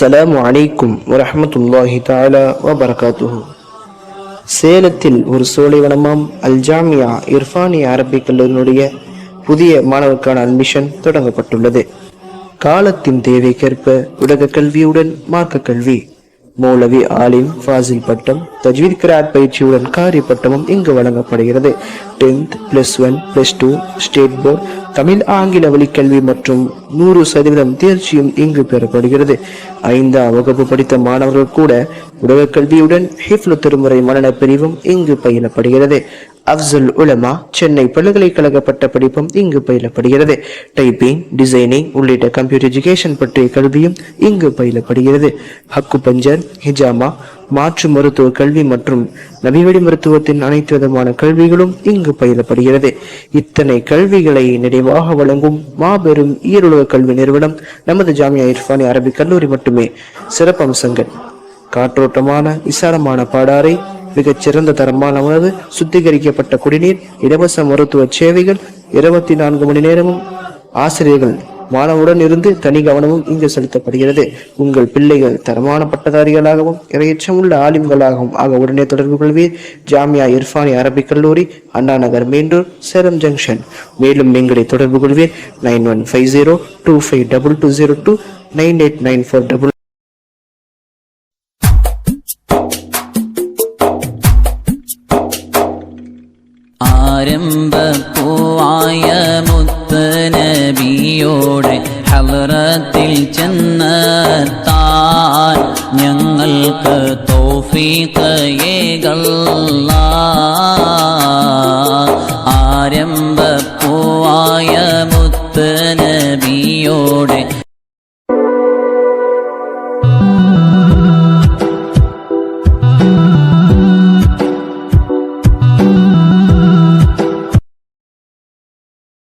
அஸ்ஸலாமு அலைக்கும் வரஹ்மத்துல்லாஹி தாலா வபரகாத்துஹு. சேலத்தில் ஒரு சோலைவனமாம் அல் ஜாமியா இர்ஃபானி அரபிக் கல்லூரியினுடைய புதிய மாணவருக்கான அட்மிஷன் தொடங்கப்பட்டுள்ளது. காலத்தின் தேவைக்கேற்ப உலக கல்வியுடன் மார்க்க கல்வி மௌலவி ஆலிம் ஃபாசில் பட்டம் தஜ்வீத் கிராட் பயிற்சியுடன் காரி பட்டமும் இங்கு வழங்கப்படுகிறது. Tenth plus one plus two state board Tamil ஆங்கில வழிக்கல்வி மற்றும் நூறு சதவீதம் தேர்ச்சியும் இங்கு பெறப்படுகிறது. ஐந்தாம் வகுப்பு படித்த மாணவர்கள் கூட உலகக் கல்வியுடன் ஹிஃப்லு திருமுறை மனன பிரிவும் இங்கு பயிலப்படுகிறது. அப்சுல் உலமா சென்னை பல்கலைக்கழக பட்டப்படிப்பும் இங்கு பயிலப்படுகிறது. டைப்பிங் டிசைனிங் உள்ளிட்ட கம்ப்யூட்டர் எஜுகேஷன் பற்றிய கல்வியும் இங்கு பயிலப்படுகிறது. ஹக்கு பஞ்சர் ஹிஜாமா மாற்று மருத்துவ கல்வி மற்றும் நபிவழி மருத்துவத்தின் அனைத்து விதமான கல்விகளும் இங்கு பயிலப்படுகிறது. இத்தனை கல்விகளை நிறைவாக வழங்கும் மாபெரும் ஈருலக கல்வி நிறுவனம் நமது ஜாமியா இர்ஃபானி அரபிக் கல்லூரி மட்டுமே. சிறப்பம்சங்கள். காற்றோட்டமான விசாலமான பாடாரை மிகச்சிறந்த தரமானது தரமான உணவு சுத்திகரிக்கப்பட்ட குடிநீர் இலவச மருத்துவ சேவைகள் இருபத்தி நான்கு மணி நேரமும் ஆசிரியர்கள் மாணவருடன் இருந்து தனி கவனமும் இங்கு செலுத்தப்படுகிறது. உங்கள் பிள்ளைகள் தரமான பட்டதாரிகளாகவும் இரையச்சமுள்ள ஆலிம்களாகவும் ஆக உடனே தொடர்பு கொள்வீர். ஜாமியா இர்ஃபானி அரபிக் கல்லூரி அண்ணா நகர் மெயின்ரோட் சேலம் ஜங்ஷன். மேலும் எங்களை தொடர்பு கொள்வீர். Nine one five zero two five double two zero two nine eight nine four double ആരംഭപ്പൂവായ മുത്ത നബിയോടെ ഹലറത്തിൽ ചെന്നെത്താൻ ഞങ്ങൾക്ക് തോഫീക്കയേകല്ല ആരംഭപ്പൂവായ മുത്ത നബിയോടെ